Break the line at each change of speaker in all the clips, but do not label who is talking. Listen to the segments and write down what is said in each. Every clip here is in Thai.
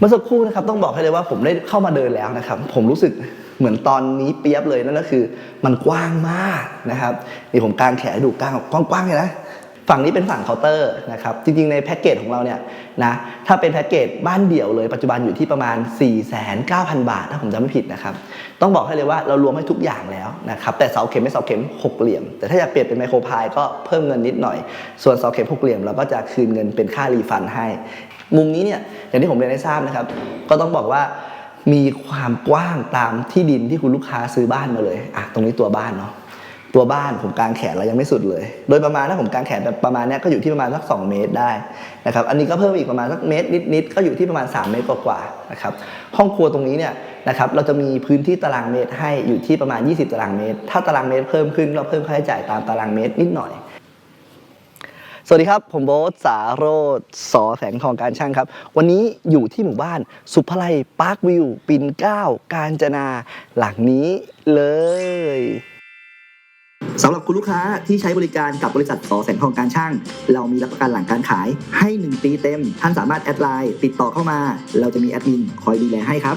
เมื่อสักครู่นะครับต้องบอกให้เลยว่าผมได้เข้ามาเดินแล้วนะครับ ผมรู้สึกเหมือนตอนนี้เปียบเลยนั่นก็คือมันกว้างมากนะครับนี่ผมกางแขนดูกว้างกว้างๆเลยนะฝั่งนี้เป็นฝั่งเคาน์เตอร์นะครับจริงๆในแพ็กเกจของเราเนี่ยนะถ้าเป็นแพ็กเกจบ้านเดี่ยวเลย ปัจจุบันอยู่ที่ประมาณ 4,900บาท ถ้าผมจำไม่ผิดนะครับต้องบอกให้เลยว่าเรารวมให้ทุกอย่างแล้วนะครับแต่เสาเข็มไม่เสาเข็มหกเหลี่ยม แต่ถ้าอยากเปลี่ยนเป็นไมโครพายก็เพิ่มเงินนิดหน่อย ส่วนเสาเข็มหกเหลี่ยมเราก็จะคืนเงินเป็นค่ารีฟันให้ มุมนี้เนี่ยอย่างที่ผมเรียนให้ทราบนะครับ ก็ต้องบอกว่ามีความกว้างตามที่ดินที่คุณลูกค้าซื้อบ้านมาเลยอะตรงนี้ตัวบ้านเนาะตัวบ้านผมกางแขนเรายังไม่สุดเลย โดยประมาณถ้าผมกางแขนแบบประมาณนี้ก็อยู่ที่ประมาณสัก 2 เมตรได้นะครับ อันนี้ก็เพิ่มอีกประมาณสักเมตรนิดๆ ก็อยู่ที่ประมาณ 3 เมตรกว่าๆนะครับ ห้องครัวตรงนี้เนี่ยนะครับ เราจะมีพื้นที่ตารางเมตรให้อยู่ที่ประมาณ 20 ตารางเมตร ถ้าตารางเมตรเพิ่มขึ้นเราเพิ่มค่าใช้จ่ายตามตารางเมตรนิดหน่อย สวัสดีครับ ผมโบ๊ทสาโรธสอแสงทองการช่างครับ วันนี้อยู่ที่หมู่บ้านสุภไลปาร์ควิว ปิ่นเก้า การจนาหลังนี้เลยสำหรับคุณลูกค้าที่ใช้บริการกับบริษัทสอแสงทองการช่าง เรามีรับประกันหลังการขายให้ 1 ปีเต็ม ท่านสามารถแอดไลน์ติดต่อเข้ามา เราจะมีแอดมินคอยดูแลให้ครับ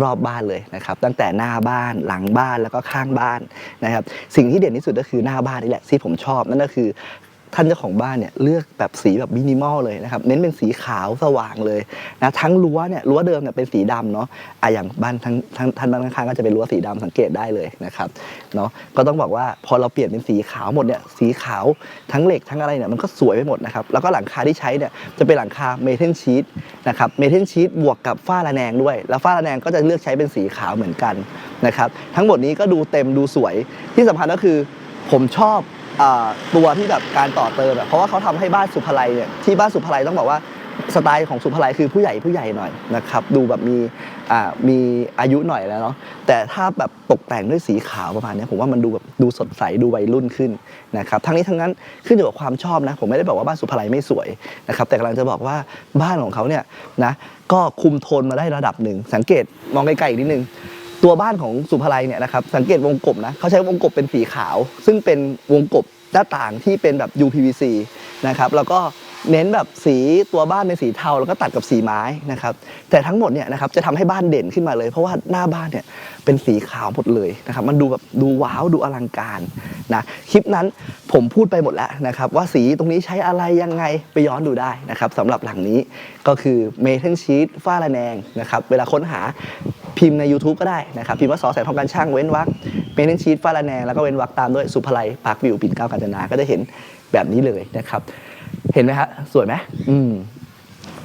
รอบบ้านเลยนะครับ ตั้งแต่หน้าบ้านหลังบ้านแล้วก็ข้างบ้านนะครับ สิ่งที่เด่นที่สุดก็คือหน้าบ้านนี่แหละที่ผมชอบนั่นก็คือ ท่านเจ้าของบ้านเนี่ยเลือกแบบสีแบบมินิมอลเลยนะครับเน้นเป็นสีขาวสว่างเลยนะทั้งรั้วเนี่ยรั้วเดิมเนี่ยเป็นสีดำเนาะอะอย่างบ้านทั้งทั้งท่านบ้านข้างๆก็จะเป็นรั้วสีดำสังเกตได้เลยนะครับเนาะก็ต้องบอกว่าพอเราเปลี่ยนเป็นสีขาวหมดเนี่ยสีขาวทั้งเหล็กทั้งอะไรเนี่ยมันก็สวยไปหมดนะครับแล้วก็หลังคาที่ใช้เนี่ยจะเป็นหลังคาเมทัลชีตนะครับเมทัลชีตบวกกับฝ้าระแนงด้วย แล้วฝ้าระแนงก็จะเลือกใช้เป็นสีขาวเหมือนกันนะครับทั้งหมดนี้ก็ดูเต็มดูสวยที่สำคัญก็คือผมชอบ ตัวที่แบบการต่อเติมเพราะว่าเขาทำให้บ้านสุภาลัยเนี่ยที่บ้านสุภาลัยต้องบอกว่าสไตล์ของสุภาลัยคือผู้ใหญ่ผู้ใหญ่หน่อยนะครับดูแบบมีมีอายุหน่อยแล้วเนาะแต่ถ้าแบบตกแต่งด้วยสีขาวประมาณนี้ผมว่ามันดูแบบดูสดใสดูวัยรุ่นขึ้นนะครับทั้งนี้ทั้งนั้นขึ้นอยู่กับความชอบนะผมไม่ได้บอกว่าบ้านสุภาลัยไม่สวยนะครับแต่กำลังจะบอกว่าบ้านของเขาเนี่ยนะก็คุมโทนมาได้ระดับหนึ่งสังเกตมองไกลๆอีกนิดนึง ตัวบ้านของสุภาลัยเนี่ยนะครับสังเกตวงกบนะเขาใช้วงกบเป็นสีขาว ซึ่งเป็นวงกบหน้าต่างที่เป็นแบบ UPVC นะครับแล้วก็ เน้นแบบสีตัวบ้านเป็นสีเทาแล้วก็ตัดกับสีไม้นะครับ แต่ทั้งหมดเนี่ยนะครับจะทำให้บ้านเด่นขึ้นมาเลย เพราะว่าหน้าบ้านเนี่ยเป็นสีขาวหมดเลยนะครับ มันดูแบบดูว้าวดูอลังการนะคลิปนั้นผมพูดไปหมดแล้วนะครับ ว่าสีตรงนี้ใช้อะไรยังไงไปย้อนดูได้นะครับสำหรับหลังนี้ก็คือเมทัลชีตฝ้าระแนงนะครับเวลาค้นหาพิมพ์ใน YouTube ก็ได้นะครับ พิมพ์ว่าสอแสงทองการช่างเว้นวรรคเมนชีตฟ้าละแนงแล้วก็เว้นวรรคตามด้วยสุภไลปาร์ควิวปิ่นเก้าการจนาก็จะเห็นแบบนี้เลยนะครับ เห็นไหมฮะสวยไหมอืม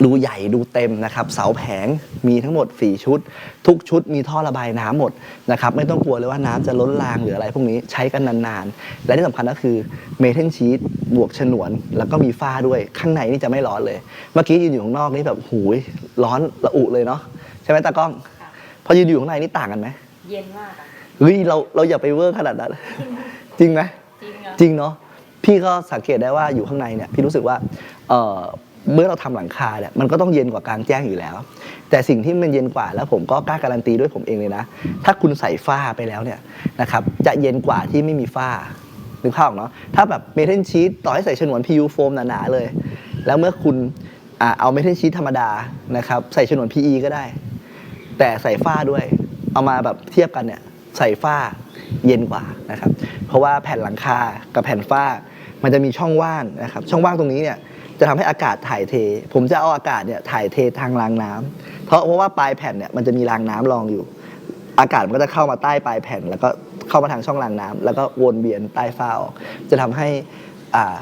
ดูใหญ่ดูเต็มนะครับเสาแผงมีทั้งหมด 4 ชุด ทุกชุดมีท่อระบายน้ำหมดนะครับไม่ต้องกลัวเลยว่าน้ำจะล้นรางหรืออะไรพวกนี้ใช้กันนานๆ และที่สำคัญก็คือเมทัลชีตบวกฉนวน แล้วก็มีฝ้าด้วยข้างในนี่จะไม่ร้อนเลย เมื่อกี้ยืนอยู่ข้างนอกนี่แบบหูยร้อนระอุเลยเนาะใช่ไหมตากล้อง พอยืนอยู่ข้างในนี่ต่างกันไหม
เย็นมากอะ
เฮ้ยเราเราอย่าไปเวอร์ขนาดนั้นจริงไหม
จริงอะ
จริงเนาะ พี่ก็สังเกตได้ว่าอยู่ข้างในเนี่ยพี่รู้สึกว่าเเมื่อเราทำหลังคาเนี่ยมันก็ต้องเย็นกว่ากลางแจ้งอยู่แล้ว แต่สิ่งที่มันเย็นกว่าแล้วผมก็กล้าการันตีด้วยผมเองเลยนะ ถ้าคุณใส่ฝ้าไปแล้วเนี่ยนะครับจะเย็นกว่าที่ไม่มีฝ้านึกภาพออกเนาะถ้าแบบเมทัลชีตต่อให้ใส่ฉนวน PU โฟมหนาๆเลย แล้วเมื่อคุณอเอาเมทัลชีตธรรมดานะครับใส่ฉนวน PE ก็ได้ แต่ใส่ฝ้าด้วย เอามาแบบเทียบกันเนี่ยใส่ฝ้าเย็นกว่านะครับ เพราะว่าแผ่นหลังคากับแผ่นฝ้า มันจะมีช่องว่างนะครับ ช่องว่างตรงนี้เนี่ยจะทำให้อากาศถ่ายเท ผมจะเอาอากาศเนี่ยถ่ายเททางรางน้ำเพราะเพราะว่าปลายแผ่นเนี่ยมันจะมีรางน้ำรองอยู่ อากาศมันก็จะเข้ามาใต้ปลายแผ่น แล้วก็เข้ามาทางช่องรางน้ำแล้วก็วนเวียนใต้ฝ้าออก จะทำให้อ่า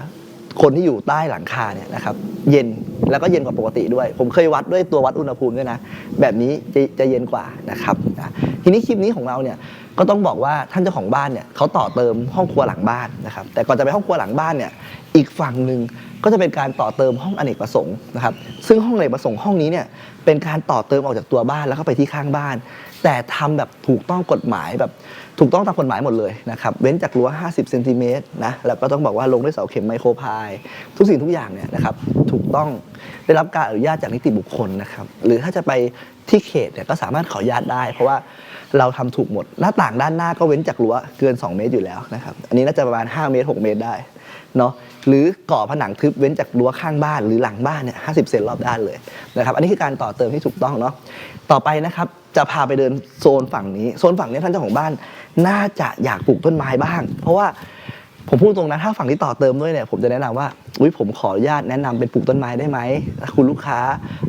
คนที่อยู่ใต้หลังคาเนี่ยนะครับเย็นแล้วก็เย็นกว่าปกติด้วย ผมเคยวัดด้วยตัววัดอุณหภูมิด้วยนะแบบนี้จะจะเย็นกว่านะครับนะทีนี้คลิปนี้ของเราเนี่ย ก็ต้องบอกว่าท่านเจ้าของบ้านเนี่ยเขาต่อเติมห้องครัวหลังบ้านนะครับแต่ก่อนจะไปห้องครัวหลังบ้านเนี่ยอีกฝั่งหนึ่งก็จะเป็นการต่อเติมห้องอเนกประสงค์นะครับซึ่งห้องอเนกประสงค์ห้องนี้เนี่ยเป็นการต่อเติมออกจากตัวบ้านแล้วก็ไปที่ข้างบ้าน แต่ทำแบบถูกต้องกฎหมายแบบถูกต้องตามกฎหมายหมดเลยนะครับเว้นจากรั้ว 50เซนติเมตรนะแล้วก็ต้องบอกว่าลงด้วยเสาเข็มไมโครพาย ทุกสิ่งทุกอย่างเนี่ยนะครับถูกต้องได้รับการอนุญาตจากนิติบุคคลนะครับหรือถ้าจะไปที่เขตเนี่ยก็สามารถขออนุญาตได้ เพราะว่า เราทำถูกหมด หน้าต่างด้านหน้าก็เว้นจากรั้วเกิน 2 เมตรอยู่แล้วนะครับอันนี้น่าจะประมาณ 5 เมตร 6 เมตรได้เนาะหรือก่อผนังทึบเว้นจากรั้วข้างบ้าน หรือหลังบ้านเนี่ยห้เซนรอบด้านเลยนะครับอันนี้คือการต่อเติมที่ถูกต้องเนาะต่อไปนะครับจะพาไปเดินโซนฝั่งนี้โซนฝั่งนี้ท่านเจ้าของบ้าน น่าจะอยากปลูกต้นไม้บ้าง เพราะว่า ผมพูดตรงนะถ้าฝั่งที่ต่อเติมด้วยเนี่ยผมจะแนะนำว่าอุ้ยผมขออนุญาตแนะนำเป็นปลูกต้นไม้ได้ไหมคุณลูกค้า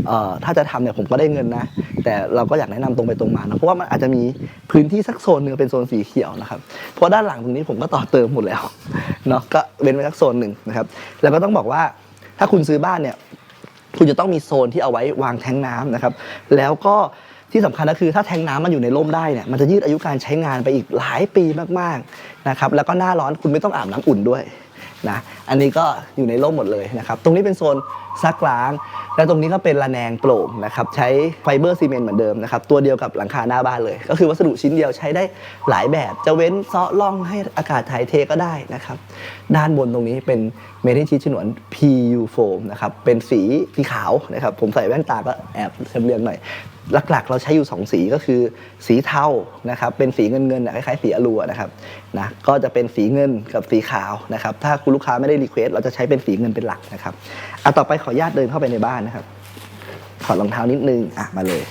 เอ่อถ้าจะทำเนี่ยผมก็ได้เงินนะ แต่เราก็อยากแนะนำตรงไปตรงมานะเพราะว่ามันอาจจะมีพื้นที่สักโซนหนึ่งเป็นโซนสีเขียวนะครับเพราะด้านหลังตรงนี้ผมก็ต่อเติมหมดแล้วเนาะก็เว้นไว้สักโซนหนึ่งนะครับแล้วก็ต้องบอกว่าถ้าคุณซื้อบ้านเนี่ยคุณจะต้องมีโซนที่เอาไว้วางแทงน้ำนะครับแล้วก็ ที่สำคัญก็คือถ้าแทงน้ำมันอยู่ในร่มได้เนี่ยมันจะยืดอายุการใช้งานไปอีกหลายปีมากๆนะครับแล้วก็หน้าร้อนคุณไม่ต้องอาบน้ำอุ่นด้วยนะอันนี้ก็อยู่ในร่มหมดเลยนะครับ ตรงนี้เป็นโซนซักล้าง และตรงนี้ก็เป็นระแนงโปร่งนะครับใช้ไฟเบอร์ซีเมนต์เหมือนเดิมนะครับตัวเดียวกับหลังคาหน้าบ้านเลย ก็คือวัสดุชิ้นเดียวใช้ได้หลายแบบ จะเว้นซาะล่องให้อากาศถ่ายเทก็ได้นะครับด้านบนตรงนี้เป็นเมทัลชีทฉนวน PU foam นะครับเป็นสีสีขาวนะครับผมใส่แว่นตาก็แอบเชมเลือนหน่อย หลักๆ เราใช้อยู่ 2 สีก็คือ สีเทานะครับเป็นสีเงินเงินๆคล้ายๆสีอลูนะครับนะก็จะเป็นสีเงินกับสีขาวนะครับถ้าคุณลูกค้าไม่ได้รีเควสเราจะใช้เป็นสีเงินเป็นหลักนะครับอะต่อไปขออนุญาตเดินเข้าไปในบ้านนะครับถอดรองเท้านิดนึงอะมาเลย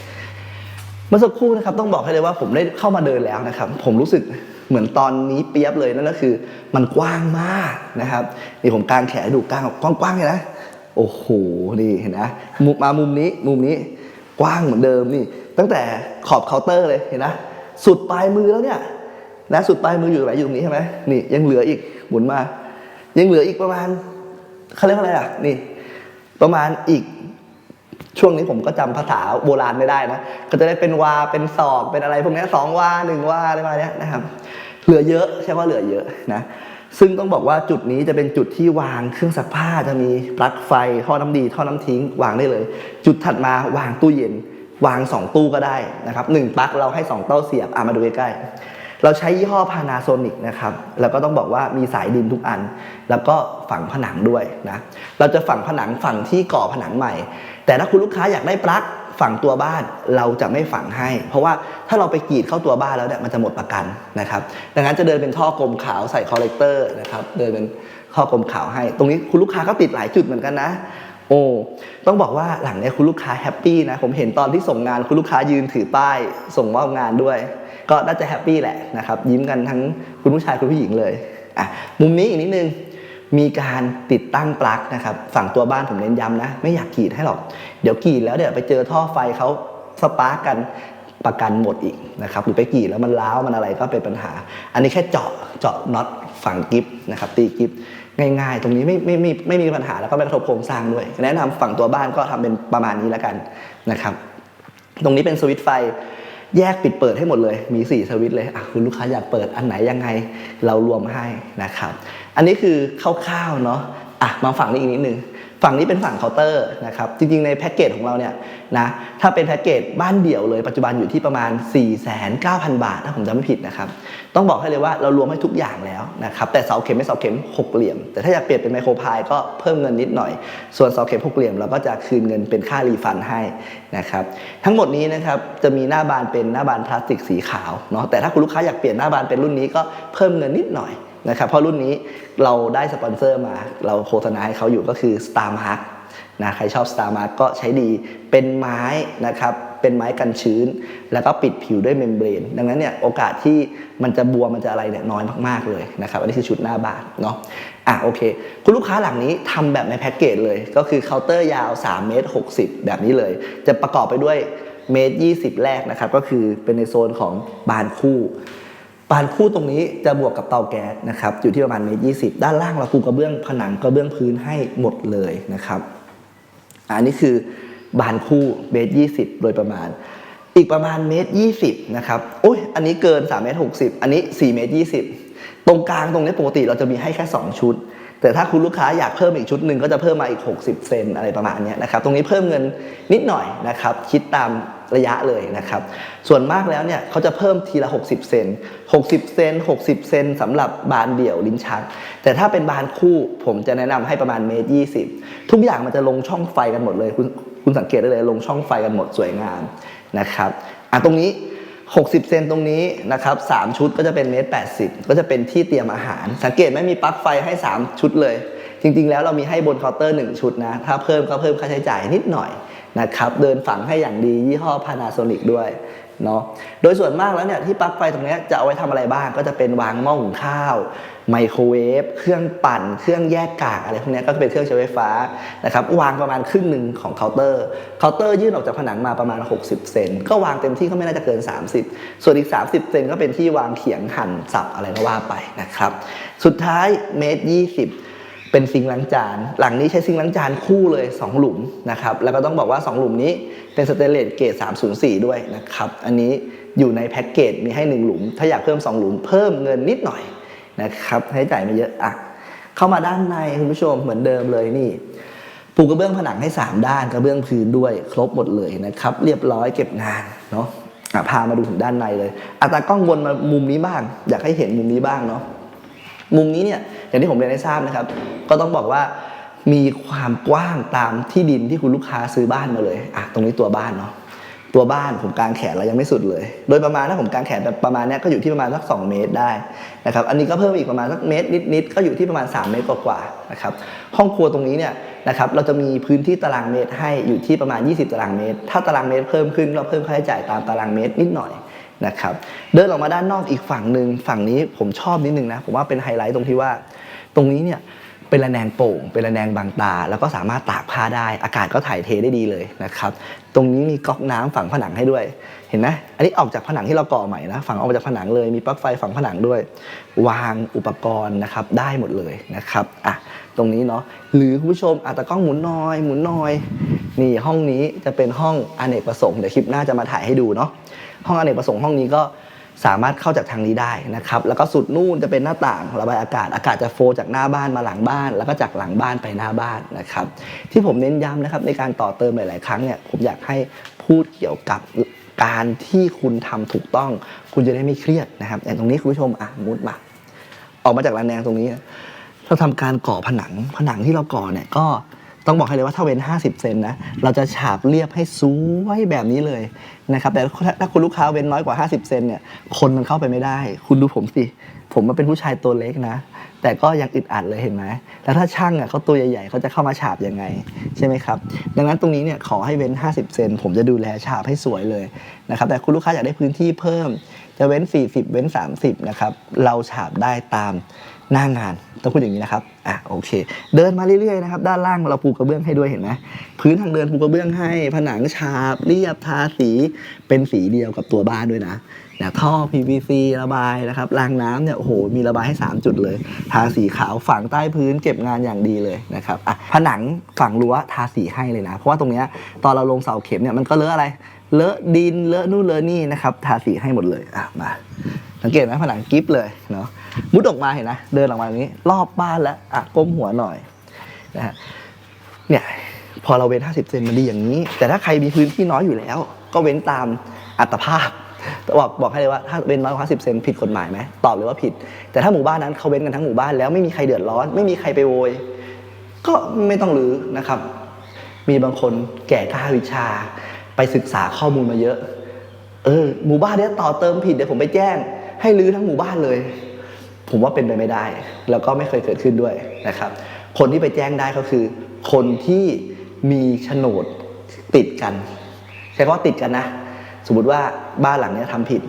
เมื่อสักครู่นะครับต้องบอกให้เลยว่าผมได้เข้ามาเดินแล้วนะครับ ผมรู้สึกเหมือนตอนนี้เปียบเลยนั่นก็คือ มันกว้างมากนะครับนี่ผมกางแขนดูกางกว้างๆเลยนะโอ้โหนี่เห็นนะมุมมามุมนี้มุมนี้ กว้างเหมือนเดิมนี่ ตั้งแต่ขอบเคาน์เตอร์เลยเห็นนะสุดปลายมือแล้วเนี่ยนะสุดปลายมืออยู่ไหนอยู่ตรงนี้ใช่ไหมนี่ยังเหลืออีกหมุนมา ยังเหลืออีกประมาณเขาเรียกว่าอะไรอะนี่ ประมาณอีกช่วงนี้ผมก็จำภาษาโบราณไม่ได้นะก็จะได้เป็นวาเป็นศอกเป็นอะไรพวกนี้สองวาหนึ่งวาอะไรมาเนี้ยนะครับ เหลือเยอะใช่ว่าเหลือเยอะนะ ซึ่งต้องบอกว่าจุดนี้จะเป็นจุดที่วางเครื่องซักผ้าจะมีปลั๊กไฟท่อน้ำดีท่อน้ำทิ้ง วางได้เลย จุดถัดมาวางตู้เย็น วางสองตู้ก็ได้นะครับหนึ่งปลั๊กเราให้สองเต้าเสียบอะมาดูใกล้ๆเราใช้ยี่ห้อ Panasonic นะครับแล้วก็ต้องบอกว่ามีสายดินทุกอัน แล้วก็ฝังผนังด้วยนะเราจะฝังผนังฝั่งที่ก่อผนังใหม่ แต่ถ้าคุณลูกค้าอยากได้ปลั๊ก ฝังตัวบ้านเราจะไม่ฝังให้ เพราะว่าถ้าเราไปกรีดเข้าตัวบ้านแล้วเนี่ยมันจะหมดประกันนะครับ ดังนั้นจะเดินเป็นท่อกลมขาวใส่คอลเลกเตอร์นะครับเดินเป็นท่อกลมขาวให้ ตรงนี้คุณลูกค้าก็ติดหลายจุดเหมือนกันนะโอ้ต้องบอกว่าหลังเนี้ยคุณลูกค้าแฮปปี้นะผมเห็นตอนที่ส่งงานคุณลูกค้ายืนถือป้าย ส่งมอบงานด้วย ก็น่าจะแฮปปี้แหละนะครับยิ้มกันทั้งคุณผู้ชายคุณผู้หญิงเลยอะมุมนี้อีกนิดนึง มีการติดตั้งปลั๊กนะครับฝั่งตัวบ้านผมเน้นย้ำนะ ไม่อยากกรีดให้หรอก เดี๋ยวกรีดแล้วเดี๋ยวไปเจอท่อไฟเขาสปาร์กกันประกันหมดอีกนะครับหรือไปกรีดแล้วมันร้าวมันอะไรก็เป็นปัญหา อันนี้แค่เจาะเจาะน็อตฝั่งกิฟนะครับตีกิฟง่ายๆ ตรงนี้ไม่ไม่ไม่ไม่มีปัญหาแล้วก็ไม่กระทบโครงสร้างด้วย แนะนำฝั่งตัวบ้านก็ทำเป็นประมาณนี้แล้วกันนะครับ ตรงนี้เป็นสวิตช์ไฟ แยกปิดเปิดให้หมดเลย มี 4 สวิตช์เลยอะคุณลูกค้าอยากเปิดอันไหนยังไงเรารวมให้นะครับ อันนี้คือคร่าวๆเนาะอะมาฝั่งนี้อีกนิดนึง ฝั่งนี้เป็นฝั่งเคาน์เตอร์นะครับ จริงๆ ในแพ็กเกจของเราเนี่ยนะถ้าเป็นแพ็กเกจบ้านเดี่ยวเลย ปัจจุบันอยู่ที่ประมาณ 4,900บาท ถ้าผมจำไม่ผิดนะครับ ต้องบอกให้เลยว่าเรารวมให้ทุกอย่างแล้วนะครับ แต่เสาเข็มไม่เสาเข็มหกเหลี่ยม แต่ถ้าอยากเปลี่ยนเป็นไมโครพายก็เพิ่มเงินนิดหน่อย ส่วนเสาเข็มหกเหลี่ยมเราก็จะคืนเงินเป็นค่ารีฟันให้นะครับทั้งหมดนี้นะครับจะมีหน้าบานเป็นหน้าบานพลาสติกสีขาวเนาะแต่ถ้าคุณลูกค้าอยากเปลี่ยนหน้าบานเป็นรุ่นนี้ก็เพิ่มเงินนิดหน่อย นะครับเพราะรุ่นนี้เราได้สปอนเซอร์มา เราโฆษณาให้เขาอยู่ก็คือ Star Mark นะใครชอบ Star Mark ก็ใช้ดีเป็นไม้นะครับเป็นไม้กันชื้น แล้วก็ปิดผิวด้วยเมมเบรน ดังนั้นเนี่ยโอกาสที่มันจะบวมมันจะอะไรเนี่ยน้อยมากๆเลยนะครับอันนี้คือชุดหน้าบานเนาะอะโอเค คุณลูกค้าหลังนี้ทำแบบในแพ็กเกจเลย ก็คือเคาน์เตอร์ยาว3เมตร60 แบบนี้เลย จะประกอบไปด้วยเมตร20 แรกนะครับก็คือเป็นในโซนของบานคู่ บานคู่ตรงนี้จะบวกกับเตาแก๊สนะครับอยู่ที่ประมาณเมตรยี่สิบด้านล่างเราปูกระเบื้องผนังกระเบื้องพื้นให้หมดเลยนะครับ อันนี้คือบานคู่เมตรยี่สิบโดยประมาณ อีกประมาณเมตรยี่สิบนะครับโอ้ยอันนี้เกิน3เมตรหกสิบอันนี้4เมตรยี่สิบตรงกลางตรงนี้ปกติเราจะมีให้แค่ 2 ชุด แต่ถ้าคุณลูกค้าอยากเพิ่มอีกชุดหนึ่งก็จะเพิ่มมาอีก 60 เซนอะไรประมาณนี้นะครับตรงนี้เพิ่มเงินนิดหน่อยนะครับคิดตาม ระยะเลยนะครับ ส่วนมากแล้วเนี่ยเขาจะเพิ่มทีละ 60 เซน 60 เซน 60 เซนสำหรับบานเดี่ยวลิ้นชัก แต่ถ้าเป็นบานคู่ผมจะแนะนำให้ประมาณเมตรยี่สิบทุกอย่างมันจะลงช่องไฟกันหมดเลย คุณคุณสังเกตได้เลยลงช่องไฟกันหมดสวยงามนะครับอะตรงนี้ 60 เซนตรงนี้นะครับ3ชุดก็จะเป็นเมตร80 ก็จะเป็นที่เตรียมอาหาร สังเกตไหมมีปลั๊กไฟให้ 3 ชุดเลย จริง ๆ แล้วเรามีให้บนเคาน์เตอร์1ชุดนะถ้าเพิ่มก็เพิ่มค่าใช้จ่ายนิดหน่อยนะครับเดินฝังให้อย่างดียี่ห้อ Panasonic ด้วยเนาะโดยส่วนมากแล้วเนี่ยที่ปลั๊กไฟตรงนี้จะเอาไว้ทำอะไรบ้าง ก็จะเป็นวางหม้อหุงข้าว ไมโครเวฟเครื่องปั่น เครื่องแยกกากอะไรพวกนี้ก็เป็นเครื่องใช้ไฟฟ้านะครับวางประมาณครึ่งหนึ่งของเคาน์เตอร์เคาน์เตอร์ยื่นออกจากผนังมาประมาณ 60 เซนก็วางเต็มที่ก็ไม่น่าจะเกิน 30 ส่วนอีก 30 เซนก็เป็นที่วางเขียงหั่นสับอะไรก็ว่าไปนะครับสุดท้ายเมตร20 เป็นซิงล้างจาน หลังนี้ใช้ซิงล้างจานคู่เลย 2 หลุมนะครับ แล้วก็ต้องบอกว่า 2 หลุมนี้เป็นสเตนเลสเกรด304 ด้วยนะครับ อันนี้อยู่ในแพ็กเกจมีให้ 1 หลุม ถ้าอยากเพิ่ม 2 หลุมเพิ่มเงินนิดหน่อยนะครับให้จ่ายไม่เยอะอะเข้ามาด้านในคุณผู้ชมเหมือนเดิมเลยนี่ปูกระเบื้องผนังให้ 3 ด้านกระเบื้องพื้นด้วยครบหมดเลยนะครับ เรียบร้อยเก็บงานเนาะพามาดูถึงด้านในเลยอัตากล้องวนมามุมนี้บ้าง อยากให้เห็นมุมนี้บ้างเนาะ มุมนี้เนี่ยอย่างที่ผมเรียนให้ทราบนะครับ ก็ต้องบอกว่ามีความกว้างตามที่ดินที่คุณลูกค้าซื้อบ้านมาเลยอะตรงนี้ตัวบ้านเนาะตัวบ้านผมกางแขนแล้วยังไม่สุดเลย โดยประมาณถ้าผมกางแขนแบบประมาณนี้ก็อยู่ที่ประมาณสัก 2 เมตรได้นะครับอันนี้ก็เพิ่มอีกประมาณสักเมตรนิดๆก็อยู่ที่ประมาณ 3 เมตรกว่าๆนะครับห้องครัวตรงนี้เนี่ยนะครับเราจะมีพื้นที่ตารางเมตรให้อยู่ที่ประมาณ 20 ตารางเมตร ถ้าตารางเมตรเพิ่มขึ้นก็เพิ่มค่าใช้จ่ายตามตารางเมตรนิดหน่อย นะครับเดินออกมาด้านนอกอีกฝั่งหนึ่งฝั่งนี้ผมชอบนิดนึงนะผมว่าเป็นไฮไลท์ตรงที่ว่า ตรงนี้เนี่ยเป็นระแนงโป่ง เป็นระแนงบางตา แล้วก็สามารถตากผ้าได้ อากาศก็ถ่ายเทได้ดีเลยนะครับ ตรงนี้มีก๊อกน้ำฝังผนังให้ด้วย เห็นไหมอันนี้ออกจากผนังที่เราก่อใหม่นะ ฝังออกมาจากผนังเลย มีปลั๊กไฟฝังผนังด้วย วางอุปกรณ์นะครับได้หมดเลยนะครับอะตรงนี้เนาะ หรือคุณผู้ชมอาจจะกล้องหมุนน้อย หมุนน้อย นี่ห้องนี้จะเป็นห้องอเนกประสงค์ เดี๋ยวคลิปหน้าจะมาถ่ายให้ดูเนาะ ห้องอเนกประสงค์ห้องนี้ก็สามารถเข้าจากทางนี้ได้นะครับ แล้วก็สุดนู่นจะเป็นหน้าต่างระบายอากาศ อากาศจะโฟลจากหน้าบ้านมาหลังบ้าน แล้วก็จากหลังบ้านไปหน้าบ้านนะครับ ที่ผมเน้นย้ำนะครับในการต่อเติมหลาย ๆ ครั้งเนี่ย ผมอยากให้พูดเกี่ยวกับ การที่คุณทำถูกต้อง คุณจะได้ไม่เครียดนะครับอย่างตรงนี้คุณผู้ชมอะมุดมาออกมาจากระแนงตรงนี้ เราทำการก่อผนังผนังที่เราก่อเนี่ยก็ต้องบอกให้เลยว่าถ้าเว้น 50 เซนนะ เราจะฉาบเรียบให้สวยแบบนี้เลยนะครับ แต่ถ้าคุณลูกค้าเว้นน้อยกว่า 50 เซนเนี่ย คนมันเข้าไปไม่ได้ คุณดูผมสิ ผมมาเป็นผู้ชายตัวเล็กนะ แต่ก็ยังอึดอัดเลยเห็นไหมแล้วถ้าช่างอะเขาตัวใหญ่ๆเขาจะเข้ามาฉาบยังไงใช่ไหมครับ ดังนั้นตรงนี้เนี่ยขอให้เว้น 50 เซนผมจะดูแลฉาบให้สวยเลยนะครับ แต่คุณลูกค้าอยากได้พื้นที่เพิ่ม จะเว้น 40 เว้น 30 นะครับ เราฉาบได้ตาม หน้างานต้องพูดอย่างนี้นะครับอะโอเค เดินมาเรื่อยๆนะครับด้านล่างเราปูกระเบื้องให้ด้วยเห็นไหมพื้นทางเดินปูกระเบื้องให้ ผนังฉาบเรียบทาสีเป็นสีเดียวกับตัวบ้านด้วยนะเนี่ยท่อ PVC ระบายนะครับรางน้ำเนี่ยโอ้โหมีระบายให้ 3 จุดเลย ทาสีขาวฝังใต้พื้นเก็บงานอย่างดีเลยนะครับอะผนังฝั่งรั้วทาสีให้เลยนะ เพราะว่าตรงเนี้ยตอนเราลงเสาเข็มเนี่ยมันก็เลอะอะไรเลอะดินเลอะนู่นเลอะนี่นะครับทาสีให้หมดเลยอะมา สังเกตไหมผนังกิฟเลยเนาะมุดออกมาเห็นนะเดินออกมาตรงนี้ รอบบ้านแล้วอะก้มหัวหน่อยนะฮะเนี่ยพอเราเว้น 50 เซนมันดีอย่างนี้ แต่ถ้าใครมีพื้นที่น้อยอยู่แล้ว ก็เว้นตามอัตภาพบอกบอกให้เลยว่าถ้าเว้นน้อยกว่า50 เซนผิดกฎหมายไหมตอบเลยว่าผิด แต่ถ้าหมู่บ้านนั้นเขาเว้นกันทั้งหมู่บ้านแล้วไม่มีใครเดือดร้อน ไม่มีใครไปโวย ก็ไม่ต้องรื้อนะครับ มีบางคนแก่กล้าวิชา ไปศึกษาข้อมูลมาเยอะ เออหมู่บ้านเนี้ยต่อเติมผิดเดี๋ยวผมไปแจ้ง ให้รื้อทั้งหมู่บ้านเลย ผมว่าเป็นไปไม่ได้ แล้วก็ไม่เคยเกิดขึ้นด้วยนะครับ คนที่ไปแจ้งได้ก็คือ คนที่มีโฉนดติดกัน ใช้คำว่าติดกันนะ สมมติว่าบ้านหลังนี้ยทำผิด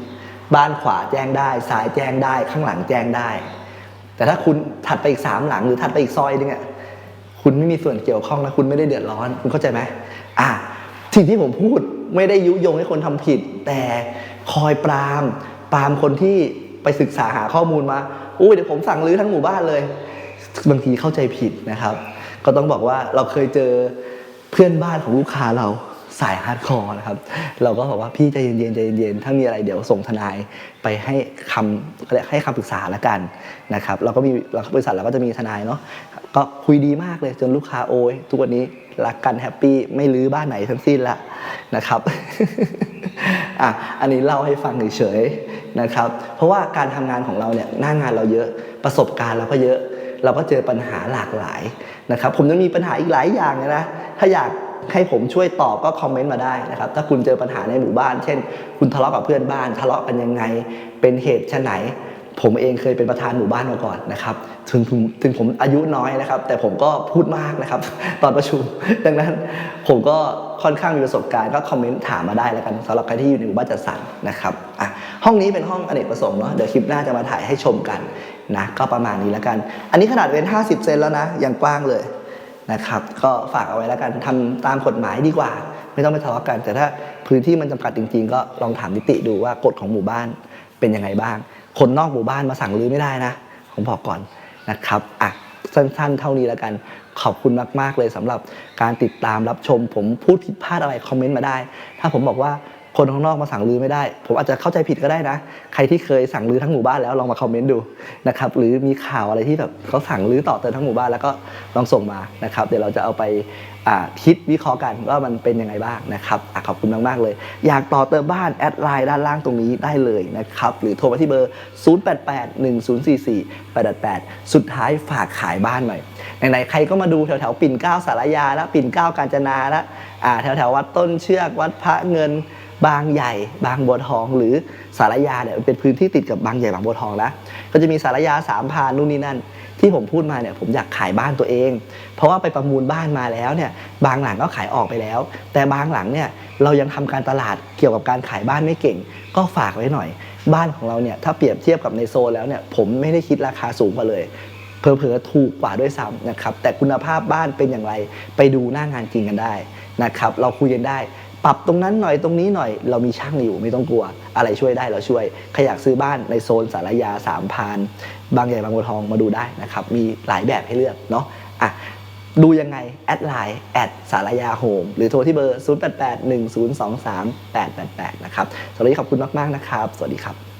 บ้านขวาแจ้งได้ซ้ายแจ้งได้ข้างหลังแจ้งได้ แต่ถ้าคุณถัดไปอีกสามหลังหรือถัดไปอีกซอยนึงอะคุณไม่มีส่วนเกี่ยวข้องนะคุณไม่ได้เดือดร้อนคุณเข้าใจไหมอะสิ่งที่ผมพูดไม่ได้ยุยงให้คนทำผิด แต่คอยปราม ปรามคนที่ไปศึกษาหาข้อมูลมาอุ้ยเดี๋ยวผมสั่งรื้อทั้งหมู่บ้านเลย บางทีเข้าใจผิดนะครับ ก็ต้องบอกว่าเราเคยเจอเพื่อนบ้านของลูกค้าเรา สายฮาร์ดคอร์นะครับ เราก็บอกว่าพี่ใจเย็นๆใจเย็นๆถ้ามีอะไรเดี๋ยวส่งทนายไปให้คำเรียให้คำปรึกษาละกันนะครับเราก็มีเราบริษัทเราก็จะมีทนายเนาะก็คุยดีมากเลยจนลูกค้าโอ้ยทุกวันนี้รักกันแฮปปี้ไม่รื้อบ้านไหนทั้งสิ้นละนะครับอะอันนี้เล่าให้ฟังเฉยๆนะครับ เพราะว่าการทำงานของเราเนี่ยหน้างานเราเยอะประสบการณ์เราก็เยอะ เราก็เจอปัญหาหลากหลายนะครับ ผมยังมีปัญหาอีกหลายอย่างเลยนะถ้าอยาก ให้ผมช่วยตอบก็คอมเมนต์มาได้นะครับ ถ้าคุณเจอปัญหาในหมู่บ้าน เช่น คุณทะเลาะกับเพื่อนบ้าน ทะเลาะกันยังไง เป็นเหตุชะไหน ผมเองเคยเป็นประธานหมู่บ้านมาก่อนนะครับถึงถึงผมอายุน้อยนะครับ แต่ผมก็พูดมากนะครับ ตอนประชุม ดังนั้นผมก็ค่อนข้างมีประสบการณ์ก็คอมเมนต์ถามมาได้แล้วกันสำหรับใครที่อยู่ในหมู่บ้านจัดสรรนะครับอะห้องนี้เป็นห้องอเนกประสงค์เนาะเดี๋ยวคลิปหน้าจะมาถ่ายให้ชมกันนะก็ประมาณนี้แล้วกัน อันนี้ขนาดเป็น50 เซนแล้วนะยังกว้างเลย นะครับ ก็ฝากเอาไว้แล้วกันทำตามกฎหมายดีกว่า ไม่ต้องไปทะเลาะกัน แต่ถ้าพื้นที่มันจำกัดจริง ๆ ก็ลองถามนิติดูว่ากฎของหมู่บ้านเป็นยังไงบ้าง คนนอกหมู่บ้านมาสั่งรื้อไม่ได้นะผมบอกก่อนนะครับอะสั้นๆ เท่านี้แล้วกันขอบคุณมาก ๆ เลยสำหรับการติดตามรับชม ผมพูดผิดพลาดอะไรคอมเมนต์มาได้ ถ้าผมบอกว่า คนข้างนอกมาสั่งรื้อไม่ได้ ผมอาจจะเข้าใจผิดก็ได้นะ ใครที่เคยสั่งรื้อทั้งหมู่บ้านแล้วลองมาคอมเมนต์ดูนะครับหรือมีข่าวอะไรที่แบบเขาสั่งรื้อต่อเติมทั้งหมู่บ้านแล้วก็ลองส่งมานะครับเดี๋ยวเราจะเอาไปคิดวิเคราะห์กันว่ามันเป็นยังไงบ้างนะครับอขอบคุณมาก ๆ เลย อยากต่อเติมบ้านแอดไลน์ด้านล่างตรงนี้ได้เลยนะครับหรือโทรมาที่เบอร์ 0881044888 สุดท้ายฝากขายบ้านหน่อยไหนๆใครก็มาดูแถวๆปิ่นเกล้าสารยาแล้วปิ่นเกล้ากาญจนาแล้วแถวๆวัดต้นเชือกวัดพระเงิน บางใหญ่บางบัวทอง หรือสารยาเนี่ยเป็นพื้นที่ติดกับบางใหญ่บางบัวทองนะก็จะมีสารยาสามพานนู่นนี่นั่น ที่ผมพูดมาเนี่ยผมอยากขายบ้านตัวเอง เพราะว่าไปประมูลบ้านมาแล้วเนี่ยบางหลังก็ขายออกไปแล้ว แต่บางหลังเนี่ยเรายังทำการตลาดเกี่ยวกับการขายบ้านไม่เก่ง ก็ฝากไว้หน่อย บ้านของเราเนี่ยถ้าเปรียบเทียบกับในโซนแล้วเนี่ยผมไม่ได้คิดราคาสูงกว่าเลยเผลอๆถูกกว่าด้วยซ้ำนะครับแต่คุณภาพบ้านเป็นอย่างไรไปดูหน้างานจริงกันได้นะครับเราคุยกันได้ ปรับตรงนั้นหน่อยตรงนี้หน่อย เรามีช่างอยู่ไม่ต้องกลัว อะไรช่วยได้เราช่วยใครอยากซื้อบ้านในโซนสารยาสามพานบางใหญ่บางบัวทองมาดูได้นะครับมีหลายแบบให้เลือกเนาะอะดูยังไง แอดไลน์แอดสารยาโฮมหรือโทรที่เบอร์ 0881023888 นะครับสำหรับวัสดีขอบคุณมาก ๆ นะครับ สวัสดีครับ